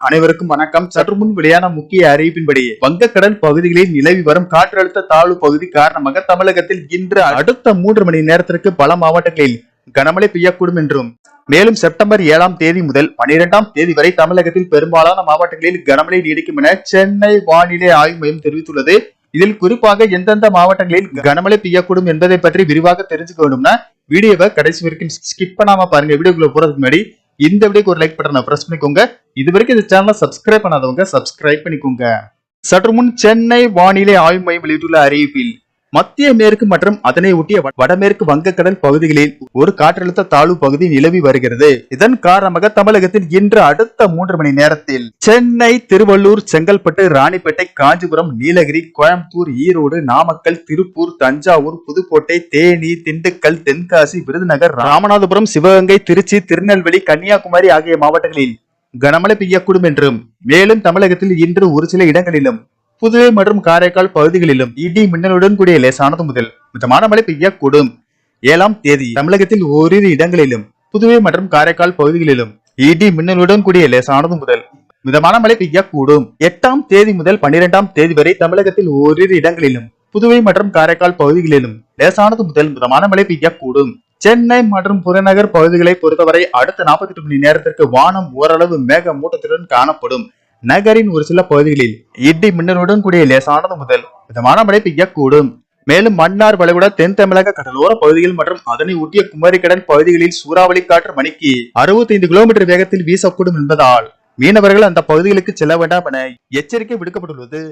அனைவருக்கும் வணக்கம். சற்று முன் வெளியான முக்கிய அறிவிப்பின்படி வங்கக்கடல் பகுதிகளில் நிலவி வரும் காற்றழுத்த தாழ்வு பகுதி காரணமாக தமிழகத்தில் இன்று அடுத்த மூன்று மணி நேரத்திற்கு பல மாவட்டங்களில் கனமழை பெய்யக்கூடும் என்றும் மேலும் செப்டம்பர் ஏழாம் தேதி முதல் பனிரெண்டாம் தேதி வரை தமிழகத்தில் பெரும்பாலான மாவட்டங்களில் கனமழை நீடிக்கும் என சென்னை வானிலை ஆய்வு மையம் தெரிவித்துள்ளது. இதில் குறிப்பாக எந்தெந்த மாவட்டங்களில் கனமழை பெய்யக்கூடும் என்பதை பற்றி விரிவாக தெரிஞ்சுக்க வேண்டும்னா வீடியோவை கடைசி வரைக்கும் ஸ்கிப் பண்ணாம பாருங்க. வீடியோக்குள்ள போறதுக்கு முன்னாடி இந்த வீடியோக்கு ஒரு லைக் பட்டனை ப்ரெஸ் பண்ணிக்கோங்க. இது வரைக்கும் இந்த சேனலை சப்ஸ்கிரைப் பண்ணாதவங்க சப்ஸ்கிரைப் பண்ணிக்கோங்க. சற்று முன் சென்னை வானிலை ஆய்வு மையம் வெளியிட்டுள்ள அறிவிப்பில் மத்திய மேற்கு மற்றும் அதனை ஒட்டிய வடமேற்கு வங்கக்கடல் பகுதிகளில் ஒரு காற்றழுத்த தாழ்வு பகுதி நிலவி வருகிறது. இதன் காரணமாக தமிழகத்தில் இன்று அடுத்த மூன்று மணி நேரத்தில் சென்னை திருவள்ளூர் செங்கல்பட்டு ராணிப்பேட்டை காஞ்சிபுரம் நீலகிரி கோயம்புத்தூர் ஈரோடு நாமக்கல் திருப்பூர் தஞ்சாவூர் புதுக்கோட்டை தேனி திண்டுக்கல் தென்காசி விருதுநகர் ராமநாதபுரம் சிவகங்கை திருச்சி திருநெல்வேலி கன்னியாகுமரி ஆகிய மாவட்டங்களில் கனமழை பெய்யக்கூடும் என்றும் மேலும் தமிழகத்தில் இன்று ஒரு சில இடங்களிலும் புதுவை மற்றும் காரைக்கால் பகுதிகளிலும் இடி மின்னலுடன் கூடிய லேசானது முதல் மிதமான மழை பெய்யக்கூடும். ஏழாம் தேதி தமிழகத்தில் ஓரிரு இடங்களிலும் புதுவை மற்றும் காரைக்கால் பகுதிகளிலும் இடி மின்னலுடன் கூடிய லேசானது முதல் மிதமான மழை பெய்யக்கூடும். எட்டாம் தேதி முதல் பன்னிரெண்டாம் தேதி வரை தமிழகத்தில் ஓரிரு இடங்களிலும் புதுவை மற்றும் காரைக்கால் பகுதிகளிலும் லேசானது முதல் மிதமான மழை பெய்யக்கூடும். சென்னை மற்றும் புறநகர் பகுதிகளை பொறுத்தவரை அடுத்த 48 மணி நேரத்திற்கு வானம் ஓரளவு மேக மூட்டத்துடன் காணப்படும். நகரின் ஒரு சில பகுதிகளில் இடி மின்னலுடன் கூடிய லேசானது முதல் மிதமான மழை பெய்யக்கூடும். மேலும் மன்னார் வளைகுடா தென் தமிழக கடலோர பகுதிகள் மற்றும் அதனை ஒட்டிய குமரிக்கடல் பகுதிகளில் சூறாவளி காற்று மணிக்கு 65 கிலோமீட்டர் வேகத்தில் வீசக்கூடும் என்பதால் மீனவர்கள் அந்த பகுதிகளுக்கு செல்ல வேண்டாம் என எச்சரிக்கை விடுக்கப்பட்டுள்ளது.